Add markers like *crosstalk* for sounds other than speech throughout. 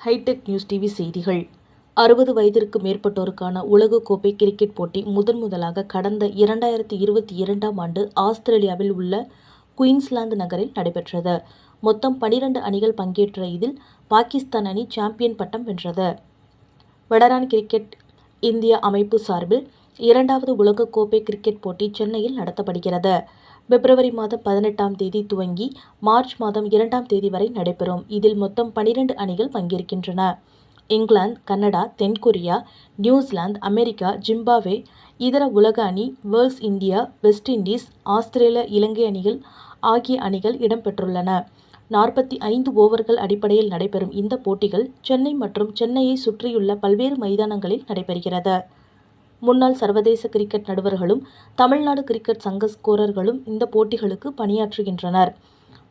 Hitech news TV செய்திகள். அறுபது வயதிற்கு மேற்பட்டோருக்கான உலகக்கோப்பை கிரிக்கெட் போட்டி முதன் முதலாக கடந்த இரண்டாயிரத்தி இருபத்தி இரண்டாம் ஆண்டு ஆஸ்திரேலியாவில் உள்ள குயின்ஸ்லாந்து நகரில் நடைபெற்றது. மொத்தம் பனிரெண்டு அணிகள் பங்கேற்ற இதில் பாகிஸ்தான் அணி சாம்பியன் பட்டம் வென்றது. வடரான் கிரிக்கெட் இந்திய அமைப்பு சார்பில் இரண்டாவது உலகக்கோப்பை கிரிக்கெட் போட்டி சென்னையில் நடத்தப்படுகிறது. பிப்ரவரி மாதம் பதினெட்டாம் தேதி துவங்கி மார்ச் மாதம் இரண்டாம் தேதி வரை நடைபெறும். இதில் மொத்தம் பனிரெண்டு அணிகள் பங்கேற்கின்றன. இங்கிலாந்து கனடா தென்கொரியா நியூசிலாந்து அமெரிக்கா ஜிம்பாப்வே இதர உலக அணி Wales India West Indies Australia இலங்கை அணிகள் ஆகிய அணிகள் இடம்பெற்றுள்ளன. நாற்பத்தி ஐந்து ஓவர்கள் அடிப்படையில் நடைபெறும் இந்த போட்டிகள் சென்னை மற்றும் சென்னையை சுற்றியுள்ள பல்வேறு மைதானங்களில் நடைபெறுகிறது. முன்னாள் சர்வதேச கிரிக்கெட் நடுவர்களும் தமிழ்நாடு கிரிக்கெட் சங்க ஸ்கோரர்களும் இந்த போட்டிகளுக்கு பணியாற்றுகின்றனர்.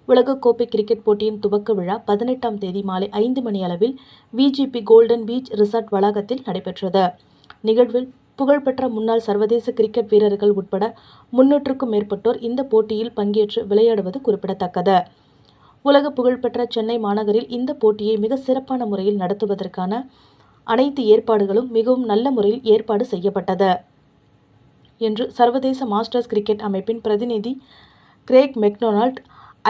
உலகக்கோப்பை கிரிக்கெட் போட்டியின் துவக்க விழா பதினெட்டாம் தேதி மாலை ஐந்து மணி அளவில் விஜிபி கோல்டன் பீச் ரிசார்ட் வளாகத்தில் நடைபெற்றது. நிகழ்வில் புகழ்பெற்ற முன்னாள் சர்வதேச கிரிக்கெட் வீரர்கள் உட்பட முன்னூற்றுக்கும் மேற்பட்டோர் இந்த போட்டியில் பங்கேற்று விளையாடுவது குறிப்பிடத்தக்கது. உலக புகழ்பெற்ற சென்னை மாநகரில் இந்த போட்டியை மிக சிறப்பான முறையில் நடத்துவதற்கான அனைத்து ஏற்பாடுகளும் மிகவும் நல்ல முறையில் ஏற்பாடு செய்யப்பட்டது என்று சர்வதேச மாஸ்டர்ஸ் கிரிக்கெட் அமைப்பின் பிரதிநிதி கிரேக் மெக்டொனால்ட்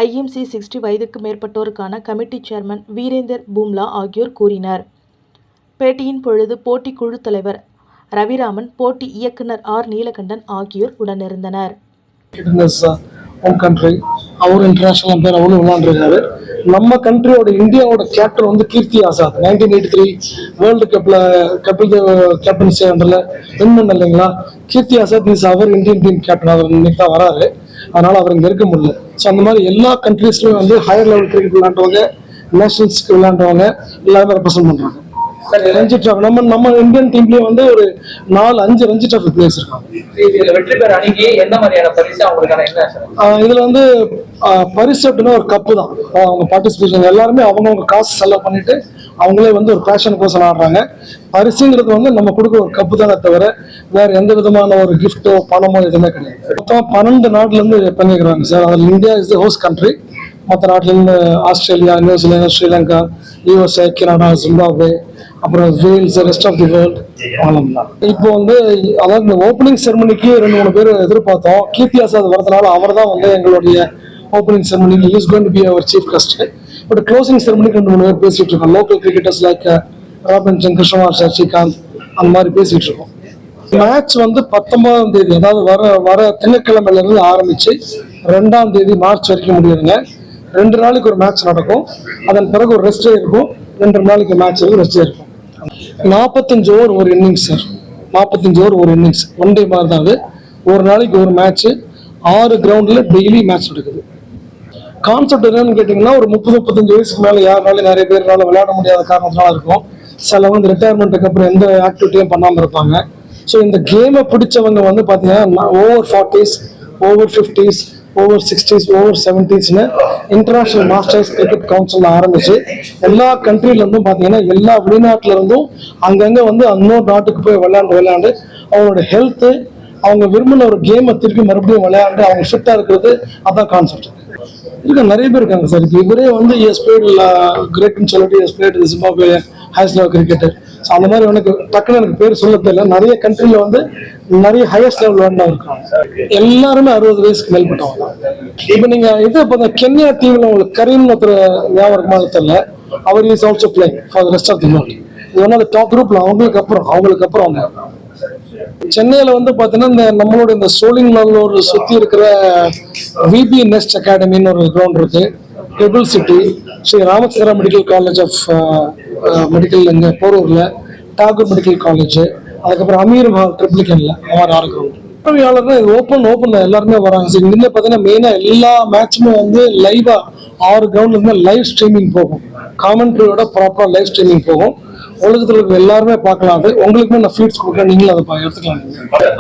ஐஎம்சி சிக்ஸ்டி வயதுக்கு மேற்பட்டோருக்கான கமிட்டி சேர்மன் வீரேந்தர் பூம்லா ஆகியோர் கூறினர். பேட்டியின் பொழுது போட்டி குழு தலைவர் ரவிராமன் போட்டி இயக்குனர் ஆர். நீலகண்டன் ஆகியோர் உடனிருந்தனர். ஹோம் கண்ட்ரி அவர் இன்டர்நேஷனல் அம்பையர் அவரும் விளாண்டுருக்காரு நம்ம கண்ட்ரியோட இந்தியாவோட கேப்டன் வந்து Kirti Azad. Nineteen eighty three world கப்பில் கபில் தேவ் கேப்டன்சி அண்டரில் வின் பண்ண இல்லைங்களா? கீர்த்தி ஆசாத் இஸ் அவர் இந்தியன் டீம் கேப்டன் அவர் இன்னைக்கு தான் வராரு. அதனால அவர் இங்கே இருக்க முடியல. ஸோ அந்த மாதிரி எல்லா கண்ட்ரீஸ்லையும் வந்து ஹையர் லெவல் கிரிக்கெட் விளையாண்டவங்க நேஷனல்ஸ்க்கு விளையாண்டவங்க எல்லாருமே ரெப்ரசென்ட் பண்ணுறாங்க ரஞ்சி ட்ராஃபி நம்ம நம்ம இந்தியன் டீம்லயே வந்து ஒரு நாலு அஞ்சு ரஞ்சி ட்ராஃபி பிளேயர்ஸ் இருக்காங்க. இதுல வந்து பரிசு அப்படின்னா ஒரு கப்பு தான். அவங்க பார்ட்டிசிபேஷன் எல்லாருமே அவங்கவுங்க காசு செலவு பண்ணிட்டு அவங்களே வந்து ஒரு பேஷன் கோசம் ஆடுறாங்க. பரிசுங்கிறது வந்து நம்ம கொடுக்க ஒரு கப்பு தானே தவிர வேற எந்த விதமான ஒரு கிஃப்ட்டோ பணமோ எதுவுமே கிடையாது. மொத்தம் பன்னெண்டு நாட்டுல இருந்து பண்ணிக்கிறாங்க சார். அதில் India is the host country மற்ற நாட்டுல இருந்து Australia New Zealand Sri Lanka USA Canada Zimbabwe அப்புறம் Wales rest of the world அவ்வளவுதான். இப்போ வந்து அதாவது இந்த ஓப்பனிங் செரமனிக்கு ரெண்டு மூணு பேர் எதிர்பார்த்தோம். கீர்த்தி ஆசாத் வரதுனால அவர் தான் வந்து எங்களுடைய ஓப்பனிங் செரமனிக்கு இஸ் கோயின் பி அவர் சீஃப் கெஸ்ட் பட் க்ளோசிங் செரமனிக்கு ரெண்டு மூணு பேர் பேசிட்டு இருக்கோம். Local cricketers like Robinson Krishnamar Sasikanth அந்த மாதிரி பேசிட்டு இருக்கோம். மேட்ச் வந்து பத்தொன்பதாம் தேதி அதாவது வர வர திங்கட்கிழமையில இருந்து ஆரம்பிச்சு ரெண்டாம் தேதி மார்ச் வரைக்கும் முடியுதுங்க. ரெண்டு நாளைக்கு ஒரு மேட்ச் நடக்கும். அதன் பிறகு ஒரு ரெஸ்டே இருக்கும். ரெண்டு நாளைக்கு மேட்ச் இருக்கும் ரெஸ்டே இருக்கும். நாற்பத்தஞ்சு ஓவர் ஒரு இன்னிங்ஸ் சார் நாற்பத்தஞ்சு ஓவர் ஒரு இன்னிங்ஸ் ஒன் டே மாதிரி தான் அது. ஒரு நாளைக்கு ஒரு மேட்ச்சு ஆறு கிரவுண்டில் டெய்லி மேட்ச் நடக்குது. கான்செப்ட் என்னன்னு கேட்டிங்கன்னா ஒரு முப்பது முப்பத்தஞ்சு வயசுக்கு மேலே யாருனாலும் நிறைய பேர்னால விளையாட முடியாத காரணத்தினால இருக்கும். சில வந்து ரிட்டையர்மெண்ட்டுக்கு அப்புறம் எந்த ஆக்டிவிட்டியும் பண்ணாமல் இருப்பாங்க. ஸோ இந்த கேமை பிடிச்சவங்க வந்து பார்த்தீங்கன்னா over forties over fifties over sixties over செவன்டீஸ்னு international masters cricket council ஆரம்பிச்சு எல்லா கண்ட்ரிலேருந்தும் பார்த்தீங்கன்னா எல்லா வெளிநாட்டுல இருந்தும் அங்கங்கே வந்து இன்னொரு நாட்டுக்கு போய் விளையாண்டு விளையாண்டு அவங்களோட ஹெல்த்து அவங்க விரும்பின ஒரு கேமை திருப்பி மறுபடியும் விளையாண்டு அவங்க ஃபிட்டாக இருக்கிறது அதான் கான்செப்ட் இருக்க நிறைய பேர் இருக்காங்க சார். இப்போ இவரே வந்து எஸ் பிளேட் கிரேட்னு சொல்லிட்டு yes played Zimbabwe highest cricket so அந்த மாதிரி எனக்கு டக்குன்னு எனக்கு பேர் சொல்ல தெரியல. நிறைய கண்ட்ரில வந்து நிறைய ஹையஸ்ட் லெவல் வேண்டாம் இருக்காங்க. எல்லாருமே அறுபது வயசுக்கு மேல்பட்டவங்க தான். இப்போ நீங்க இது இப்போ கென்யா டீம்ல உங்களுக்கு கரீம் ஒருத்தர் ஞாபகம் இருக்குமா தெரியல. அவர் is also playing for the rest of the world இது ஒன்றும் அந்த டாப் குரூப்ல அவங்களுக்கு அப்புறம் அவங்களுக்கு அப்புறம் அவங்க. சென்னையில வந்து பாத்தீங்கன்னா இந்த நம்மளோட இந்த சோலிங் நல்லூர் சுத்தி இருக்கிற விபி நெஸ்ட் அகாடமின்னு ஒரு கிரவுண்ட் இருக்கு. டெபிள் city Sri Ramachandra medical college of medical இங்கே போரூரில் டாகூர் மெடிக்கல் காலேஜ் அதுக்கப்புறம் அமீர் மஹால் ட்ரிப்ளிகன்ல மாதிரி ஆறு பார்வையாளர்னா இது ஓப்பன் ஓப்பன் எல்லாருமே வராங்க. சார் இங்கே பார்த்தீங்கன்னா மெயினாக எல்லா மேட்சுமே வந்து லைவாக ஆறு கிரவுண்ட்லேருந்து லைவ் ஸ்ட்ரீமிங் போகும். காமெண்ட்ரியோட ப்ராப்பராக லைவ் ஸ்ட்ரீமிங் போகும். உலகத்தில் இருக்க எல்லாருமே பார்க்கலாம். அது உங்களுக்குமே நான் ஃபீட்ஸ் கொடுக்குறேன். நீங்களும் அதை எடுத்துக்கலாம்.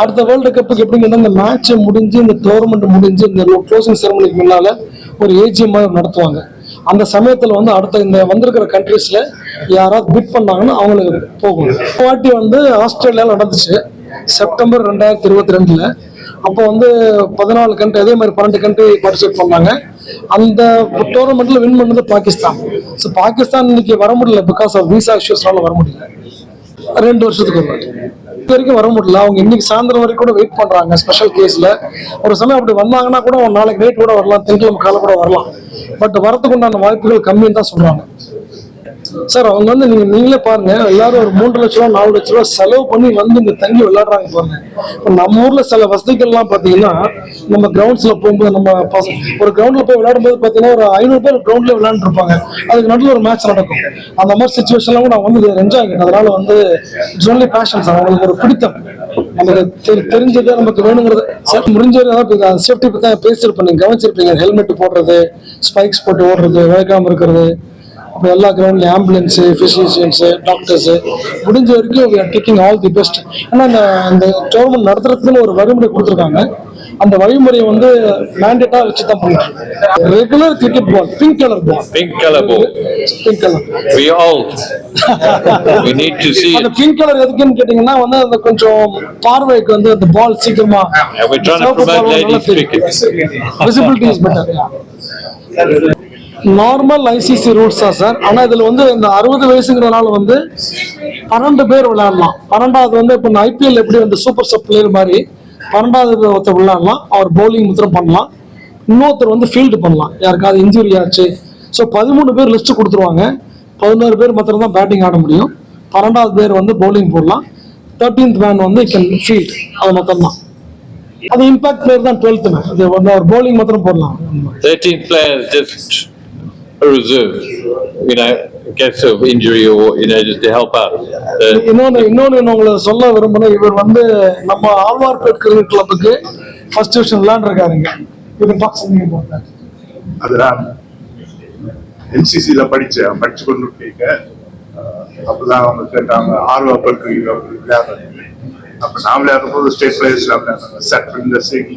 அடுத்த வேர்ல்டு கப்புக்கு எப்படிங்கன்னா இந்த மேட்ச் முடிஞ்சு இந்த டோர்னமெண்ட் முடிஞ்சு இந்த க்ளோசிங் செரமனிக்கு முன்னால் ஒரு ஏஜிஎம் மாதிரி நடத்துவாங்க. அந்த சமயத்துல வந்து அடுத்த இந்த வந்திருக்கிற கண்ட்ரீஸ்ல யாராவது பிட் பண்ணாங்கன்னா அவங்களுக்கு போகும். வாட்டி வந்து ஆஸ்திரேலியாவில் நடந்துச்சு. செப்டம்பர் ரெண்டாயிரத்தி இருபத்தி ரெண்டுல. அப்போ வந்து பதினாலு கண்ட்ரி அதே மாதிரி பன்னெண்டு கண்ட்ரி பார்ட்டிசிபேட் பண்ணாங்க. அந்த டோர்னமெண்ட்ல வின் பண்ணது பாகிஸ்தான். ஸோ பாகிஸ்தான் இன்னைக்கு வர முடியல பிகாஸ் ஆஃப் விசா இஷ்யூஸ்னால வர முடியல. ரெண்டு வருஷத்துக்கு ஒரு இப்போ வரைக்கும் வர முடியல. அவங்க இன்னைக்கு சாயந்தரம் வரைக்கும் கூட வெயிட் பண்றாங்க ஸ்பெஷல் கேஸ்ல ஒரு சமயம் அப்படி வந்தாங்கன்னா கூட ஒரு நாளைக்கு நைட் கூட வரலாம் திங்கக்கிழமை காலை கூட வரலாம். பட் வரதுக்கு உண்டான வாய்ப்புகள் கம்மின்னு தான் சொல்றாங்க. சார் அவங்க வந்து நீங்க நீங்களே பாருங்க எல்லாரும் ஒரு மூன்று லட்ச ரூபா நாலு லட்ச ரூபா செலவு பண்ணி வந்து இங்க தங்கி விளையாடுறாங்க பாருங்க. இப்போ நம்ம ஊர்ல சில வசதிகள்லாம் பாத்தீங்கன்னா நம்ம கிரவுண்ட்ஸ்ல போகும்போது நம்ம ஒரு கிரவுண்ட்ல போய் விளையாடும் போது பாத்தீங்கன்னா ஒரு ஐநூறு பேர் கிரவுண்ட்ல விளையாண்டு இருப்பாங்க அதுக்கு நடுவில் ஒரு மேட்ச் நடக்கும். அந்த மாதிரி சுச்சுவேஷன்ல கூட நான் வந்து என்ஜாய் அதனால வந்து இட்ஸ் ஒன்லி பேஷன் சார். அவங்களுக்கு ஒரு பிடித்தம். நமக்கு தெரி- தெரிஞ்சது நமக்கு வேணுங்கிறது. சார் முடிஞ்ச அந்த சேஃப்டி பத்தி தான் பேசியிருப்பேன் நீங்க கவனிச்சிருப்பீங்க. ஹெல்மெட் போடுறது ஸ்பைக்ஸ் போட்டு ஓடுறது வேகாம இருக்கிறது. அப்புறம் எல்லா கிரவுண்ட்லையும் ஆம்புலன்ஸு ஃபிசிஷியன்ஸு டாக்டர்ஸு முடிஞ்ச வரைக்கும் we are taking all the best ஏன்னா அந்த அந்த டோர்னமெண்ட் நடத்துறதுக்குன்னு ஒரு வழிமுறை கொடுத்துருக்காங்க அந்த வழிமுறையை வந்து மேண்டேட்டாக வச்சு தான் பண்ணிட்டு regular cricket ball pink colour ball Pink color ball. Pink colour We old. We need to see அந்த. பிங்க் கலர் எதுக்குன்னு கேட்டிங்கன்னா வந்து அந்த கொஞ்சம் பார்வைக்கு வந்து அந்த பால் சீக்கிரமா we're trying to promote ladies cricket. Visibility is better normal ICC rules தான் சார். ஆனா இதுல வந்து இந்த அறுபது வயசுங்கிறனால வந்து பன்னெண்டு பேர் விளையாடலாம். பன்னெண்டாவது வந்து இப்போ ஐபிஎல் எப்படி வந்து சூப்பர் சப் பிளேயர் மாதிரி பன்னெண்டாவது ஒருத்தர் விளையாடலாம். அவர் பவுலிங் மாத்திரம் பண்ணலாம். இன்னொருத்தர் வந்து ஃபீல்டு பண்ணலாம். யாருக்காவது இன்ஜுரி ஆச்சு. ஸோ பதிமூணு பேர் லிஸ்ட் கொடுத்துருவாங்க. பதினோரு பேர் மாத்திரம் தான் பேட்டிங் ஆட முடியும். பன்னெண்டாவது பேர் வந்து பவுலிங் போடலாம். தேர்ட்டீன்த் மேன் வந்து கேன் ஃபீல்ட் அது மொத்தம் தான் அது இம்பாக்ட் பிளேயர் தான் டுவெல்த் மேன் அது வந்து அவர் பவுலிங் மாத்திரம் போடலாம். Thirteen player a reserve, you know, in case of injury or, you know, just to help out. Uh, இன்னொன்னு இன்னொன்னு நான் உங்களை சொல்ல விரும்புறேன். இவர் வந்து நம்ம ஆழ்வார்பேட் கிரிக்கெட் கிளப்புக்கு ஃபர்ஸ்ட் டிவிஷன் விளையாண்டுருக்காருங்க. இவர் டாக் சொன்னீங்க போட்டேன் அது நான் என்சிசில படிச்சேன் படிச்சு கொண்டு இருக்கீங்க அப்பதான் அவங்க கேட்டாங்க ஆர்வா பருக்கு விளையாடுறது அப்ப நான் விளையாடும் போது ஸ்டேட் பிளேயர்ஸ் விளையாடுறாங்க. சத்விந்தர் சிங்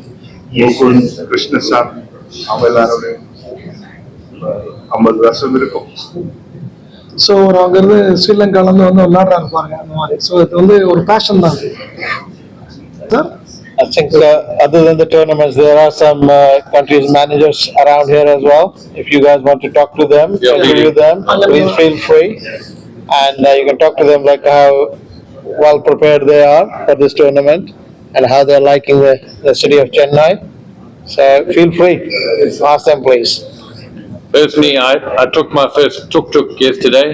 முகுந்த் கிருஷ்ணசாமி அவங்க எல்லாரோட ஐம்பது வருஷம் இருக்கும் ஸோ அவர் அங்கேருந்து ஸ்ரீலங்காலேருந்து வந்து விளையாடுறாரு பாருங்க அந்த மாதிரி ஸோ இது வந்து ஒரு பேஷன் தான் sir I think uh, other than the tournaments, there are some uh, countries' managers around here as well. If you guys want to talk to them, Yeah, we interview do. them, please feel free. And uh, you can talk to them like how well prepared they are for this tournament and how they're liking the, the city of Chennai. So feel free, ask them please. Personally, I, I took my first tuk-tuk yesterday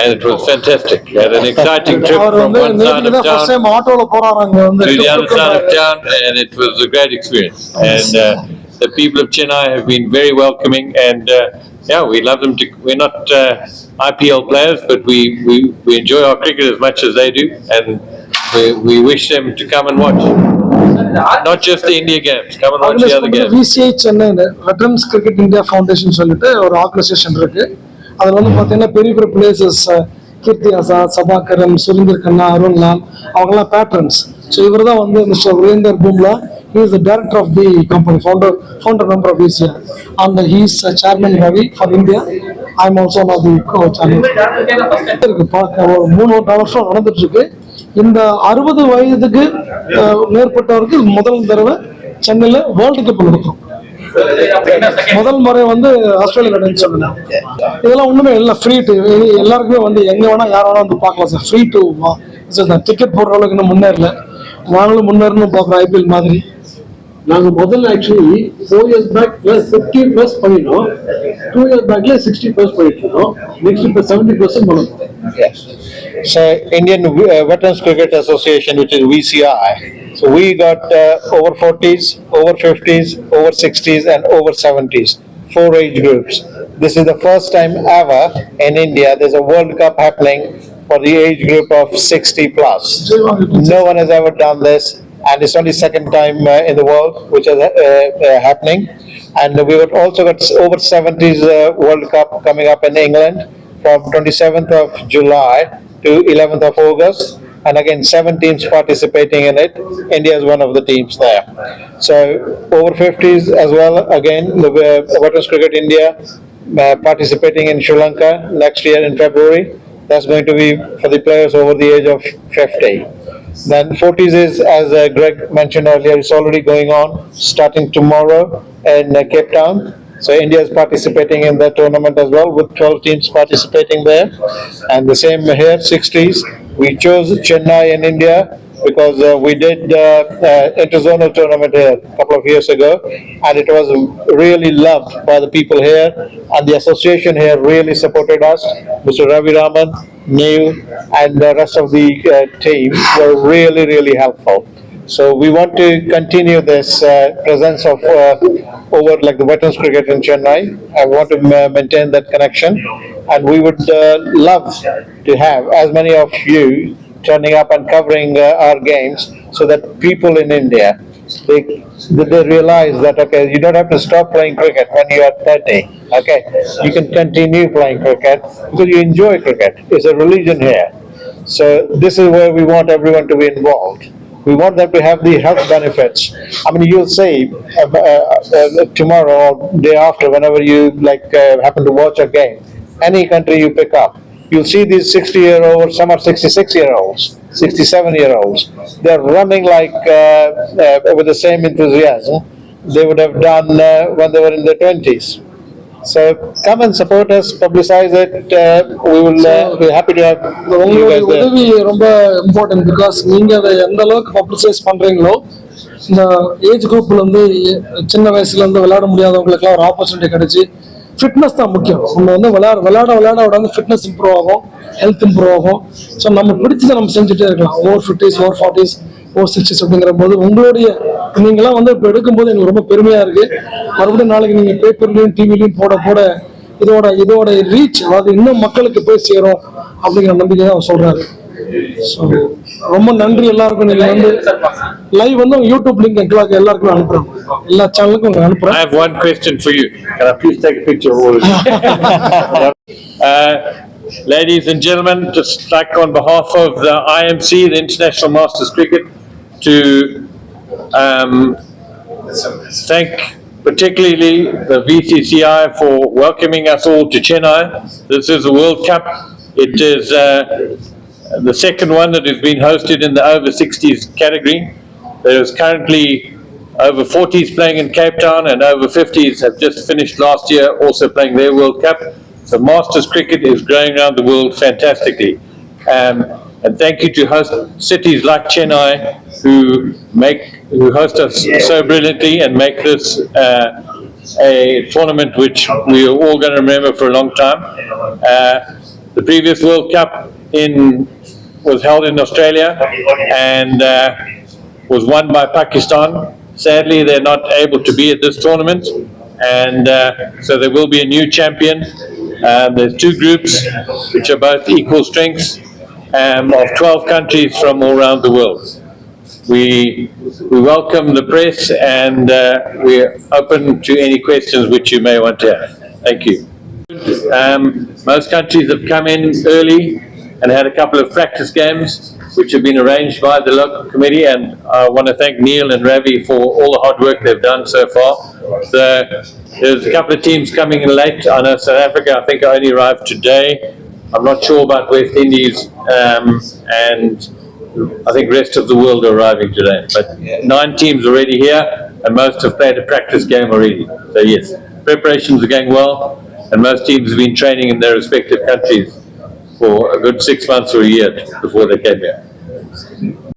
and it was fantastic. We had an exciting *laughs* trip our from வந்து one side நேற்று of தான் first town time ஆட்டோல போறாரு அங்க வந்து to the other side of town and it was a great experience. And uh, the people of Chennai have been very welcoming and uh, yeah, we love them to, we're not uh, IPL players, but we, we, we enjoy our cricket as much as they do and we, we wish them to come and watch. Not just the India games, come and watch the other games. VCI சென்னைன்னு veterans cricket India foundation சொல்லிட்டு ஒரு organisation இருக்கு. அதுல வந்து பாத்தீங்கன்னா பெரிய பெரிய places Kirti Azad சபாகரன் Surender Khanna அருண்லால் அவங்கெல்லாம் patrons so இவர் தான் வந்து mister Virender Bhumla he is the director of the company founder founder member of VCI and he is uh, chairman Ravi for India. I am also one of the co-chairman இருக்கு பார்க்க ஒரு மூணு வருஷம் நடந்துட்டு இருக்கு. இந்த அறுபது வயதுக்கு மேற்பட்டவருக்கு முதல் தடவை சென்னையில வேர்ல்டு கப் நடக்கும். முதல் முறை வந்து ஆஸ்திரேலியா நடந்துச்சு சொன்னேன் இதெல்லாம் ஒண்ணுமே இல்லை ஃப்ரீ டு எல்லாருக்குமே வந்து எங்க வேணா யார் வேணா வந்து பார்க்கலாம் சார். ஃப்ரீ டு டிக்கெட் போடுற அளவுக்கு இன்னும் முன்னேறல. நாங்களும் முன்னேறணும் பார்க்குறோம் ஐபிஎல் மாதிரி. நாங்க முதல்ல actually four years back plus fifty plus பண்ணிட்டோம் டூ இயர்ஸ் பேக்ல சிக்ஸ்டி பிளஸ் பண்ணிட்டு இருக்கோம் நெக்ஸ்ட் இப்போ செவன்டி பர்சன்ட் பண்ணணும் So Indian uh, Veterans Cricket Association, which is VCI. So we got uh, over forties, over fifties, over sixties and over seventies, four age groups. This is the first time ever in India, there's a World Cup happening for the age group of sixty plus. No one has ever done this and it's only second time uh, in the world which is uh, uh, happening. And we would also got over seventies uh, World Cup coming up in England from twenty-seventh of July to eleventh of August. And again, seven teams participating in it. India is one of the teams there. So over fifties as well, again, the uh, Veterans Cricket India uh, participating in Sri Lanka next year in February. That's going to be for the players over the age of fifty. Then forties is, as uh, Greg mentioned earlier, it's already going on, starting tomorrow in uh, Cape Town. So India is participating in that tournament as well with twelve teams participating there. And the same here, sixties. We chose Chennai in India because uh, we did uh, uh, interzonal tournament here a couple of years ago. And it was really loved by the people here and the association here really supported us. Mr. Ravi Raman, Neil and the rest of the uh, team were really, really helpful. So we want to continue this uh, presence of uh, over like the veterans cricket in Chennai. I want to ma- maintain that connection. And we would uh, love to have as many of you turning up and covering uh, our games so that people in India, they, they realize that, okay, you don't have to stop playing cricket when you are thirty, okay? You can continue playing cricket because you enjoy cricket. It's a religion here. So this is where we want everyone to be involved. We want them to have the health benefits. I mean, you'll see uh, uh, uh, tomorrow or day after, whenever you like uh, happen to watch a game, any country you pick up, you'll see these sixty-year-olds, some are sixty-six-year-olds, sixty-seven-year-olds. They're running like, uh, uh, with the same enthusiasm they would have done uh, when they were in their twenties. So come and support us, publicize it. Uh, we will, uh, we're happy to have you உங்களுடைய guys there. உதவி ரொம்ப important because நீங்க அதை எந்த அளவுக்கு publicise பண்றீங்களோ இந்த age குரூப்ல இருந்து எ- சின்ன வயசுல இருந்து விளையாட முடியாதவங்களுக்குலாம் ஒரு ஆப்பர்ச்சுனிட்டி கிடைச்சு ஃபிட்னஸ் தான் முக்கியம் நம்ம வந்து விளையாட விளையாட விளையாட வந்து ஃபிட்னஸ் இம்ப்ரூவ் ஆகும் ஹெல்த் இம்ப்ரூவ் ஆகும் ஸோ நம்ம பிடிச்சதை நம்ம செஞ்சுட்டே இருக்கலாம் over fifties over forties over sixties அப்படிங்கிற போது உங்களுடைய நீங்களாம் வந்து இப்போ எடுக்கும்போது எனக்கு ரொம்ப பெருமையா இருக்கு. மறுபடியும் நாளைக்கு நீங்க பேப்பர்லயும் டிவிலையும் போட போட இதோட இதோட ரீச் அதாவது இன்னும் மக்களுக்கு போய் சேரும் அப்படிங்கிற நம்பிக்கை தான் அவர் சொல்றாரு. ஸோ ரொம்ப நன்றி எல்லாருக்கும். நீங்க வந்து லைவ் வந்து யூடியூப் லிங்க் எங்களுக்கு எல்லாருக்கும் அனுப்புறோம். எல்லா சேனலுக்கும் உங்களுக்கு I have one question for you. Can I please take a picture of all of you? *laughs* Uh, Ladies and gentlemen, just like on behalf of the IMC, the International Masters Cricket, to um, thank particularly the VCCI for welcoming us all to Chennai. This is a World Cup. It is uh, the second one that has been hosted in the over 60s category. There is currently over 40s playing in Cape Town and over 50s have just finished last year also playing their World Cup. So Masters cricket is growing around the world fantastically. Um, and thank you to host cities like Chennai who make, who host us so brilliantly and make this uh, a tournament which we are all going to remember for a long time. Uh, the previous World Cup in, was held in Australia and uh, was won by Pakistan. Sadly, they're not able to be at this tournament, and uh, so there will be a new champion. Uh, There's two groups which are both equal strengths um, of 12 countries from all around the world. We, we welcome the press and uh, we're open to any questions which you may want to have. Thank you. Um, most countries have come in early and had a couple of practice games which have been arranged by the local committee and I want to thank Neil and Ravi for all the hard work they've done so far. The, there's a couple of teams coming in late. I know South Africa, I think I only arrived today. I'm not sure about West Indies, um, and I think rest of the world are arriving today. But nine teams are already here and most have played a practice game already. So yes, preparations are going well and most teams have been training in their respective countries for a good six months or a year before they came here.